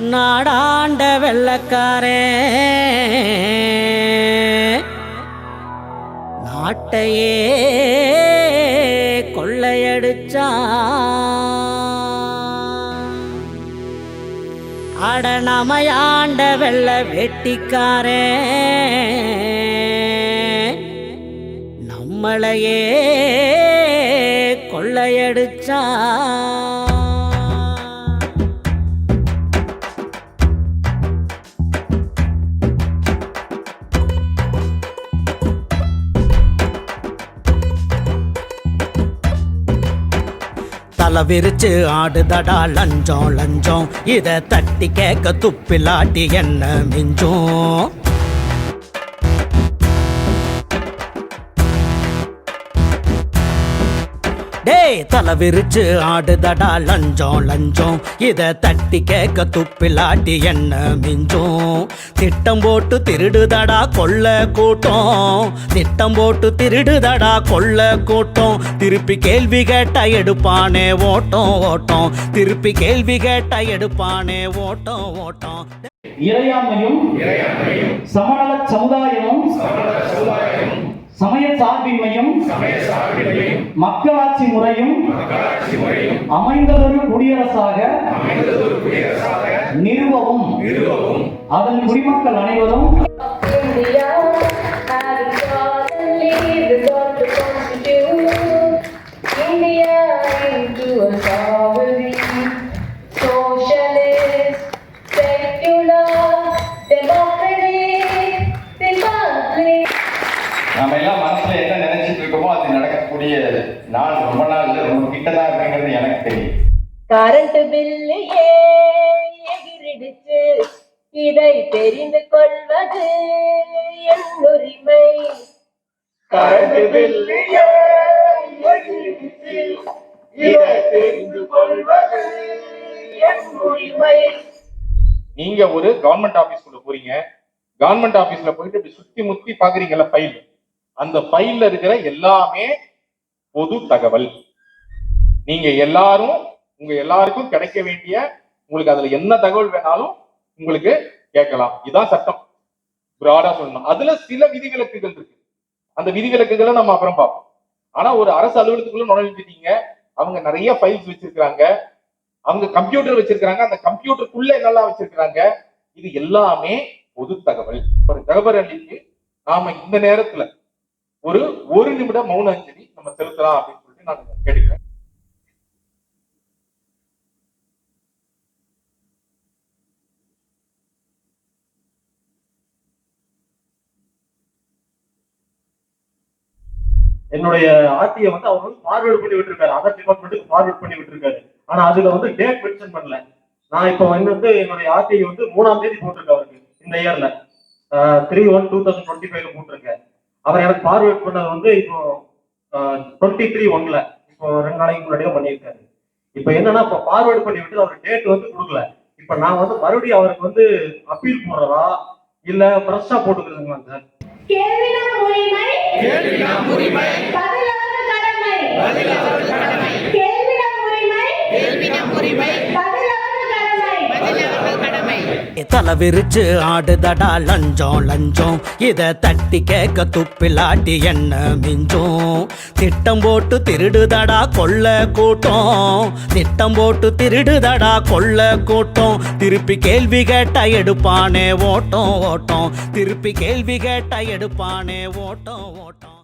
நாடாண்ட வெள்ளக்காரே. நாட்டையே கொள்ளையடிச்சா. அடநமையாண்ட வெள்ள வெட்டிக்காரே. நம்மளையே கொள்ளையடிச்சா. தலை விரிச்சு ஆடுதடா லஞ்சம் லஞ்சம். இதை தட்டி கேட்க துப்பிலாட்டி என்ன மிஞ்சும்? டேய் தலை விரிச்சு ஆடுதடா லஞ்சம் லஞ்சம். இத தட்டி கேட்க துப்பிலாட்டி என்ன மிஞ்சும்? திட்டம் போட்டு திருடுதடா கொள்ள கூட்டம். திட்டம் போட்டு திருடுதடா கொள்ள கூட்டம். திருப்பி கேள்வி கேட்டா எடுப்பானே ஓட்டம் ஓட்டம். திருப்பி கேள்வி கேட்டா எடுப்பானே ஓட்டம் ஓட்டம். இறையாண்மையும் சமநல சமுதாயமும் சமய சார்பின்மையும் மக்களாட்சி முறையும் அமைந்ததொரு குடியரசாக நிறுவவும். அதன் குடிமக்கள் அனைவரும் India a நம்ம எல்லாம் மனசுல என்ன நினைச்சிட்டு இருக்கோமோ அது நடக்கக்கூடிய நாள் ரொம்ப நாள் ரொம்ப கிட்டதான் இருக்குங்கிறது எனக்கு தெரியும். கரண்ட் பில்லு எகிரிடுச்சு. இதை தெரிந்து கொள்வது என் உரிமை. கரண்ட் பில்லு இதை தெரிந்து கொள்வது என் உரிமை. நீங்க ஒரு கவர்மெண்ட் ஆபீஸ்க்குள்ள போறீங்க. கவர்மெண்ட் ஆபீஸ்ல போயிட்டு இப்படி சுத்தி முத்தி பாக்குறீங்கல்ல ஃபைல் அந்த ஃபைல்ல இருக்கிற எல்லாமே பொது தகவல். நீங்க எல்லாரும் உங்க எல்லாருக்கும் கிடைக்க வேண்டிய உங்களுக்கு அதுல என்ன தகவல் வேணாலும் உங்களுக்கு கேட்கலாம். இதுதான் சட்டம். பிராடா சொல்லணும். அதுல சில விதிவிலக்குகள் இருக்கு. அந்த விதிவிலக்குகளை நம்ம அப்புறம் பார்ப்போம். ஆனா ஒரு அரசு அலுவலகத்துக்குள்ள நுழைஞ்சிட்டீங்க. அவங்க நிறைய ஃபைல்ஸ் வச்சிருக்கிறாங்க. அவங்க கம்ப்யூட்டர் வச்சிருக்கிறாங்க. அந்த கம்ப்யூட்டருக்குள்ள என்னெல்லாம் வச்சிருக்கிறாங்க. இது எல்லாமே பொது தகவல். ஒரு தகவல் அளிக்கு நாம இந்த நேரத்துல ஒரு ஒரு நிமிடம் மௌன அஞ்சலி நம்ம செலுத்தலாம் அப்படின்னு சொல்லிட்டு நான் கேட்டுக்கிறேன். என்னுடைய ஆர்டியை வந்து அவர் வந்து ஃபார்வேர்ட் பண்ணி விட்டுருக்காரு. அதர் டிபார்ட்மெண்ட்டுக்கு ஃபார்வேர்ட் பண்ணி விட்டுருக்காரு. ஆனா அதுல வந்து டேட் மென்ஷன் பண்ணல. நான் இப்போ வந்து என்னுடைய ஆர்டிஐ வந்து மூணாம் தேதி போட்டிருக்கேன் அவருக்கு இந்த இயர்ல three one two thousand twenty ஃபைவ்ல போட்டிருக்கேன். அவர் எனக்கு ஃபார்வர்ட் பண்ணது வந்து இப்போ டுவெண்ட்டி த்ரீ ஒன்ல இப்போ ரெண்டு நாளைக்கு முன்னாடியே பண்ணியிருக்காரு. இப்போ என்னன்னா இப்போ ஃபார்வர்ட் பண்ணி விட்டு அவர் டேட் வந்து கொடுக்கல. இப்போ நான் வந்து மறுபடியும் அவருக்கு வந்து அப்பீல் போடுறதா? இல்ல ஃப்ரெஷ்ஷா போட்டுக்கிறதுங்களா சார்? கேள்வினம் உரிமை தலை விரிச்சு ஆடுதடா லஞ்சம் லஞ்சம். இத தட்டி கேட்க துப்பிலாட்டி என்ன மிஞ்சும்? திட்டம் போட்டு திருடுதடா கொள்ள கூட்டம். திட்டம் போட்டு திருடுதடா கொள்ள கூட்டம். திருப்பி கேள்வி கேட்டா எடுப்பானே ஓட்டம் ஓட்டம். திருப்பி கேள்வி கேட்டா எடுப்பானே ஓட்டம் ஓட்டம்.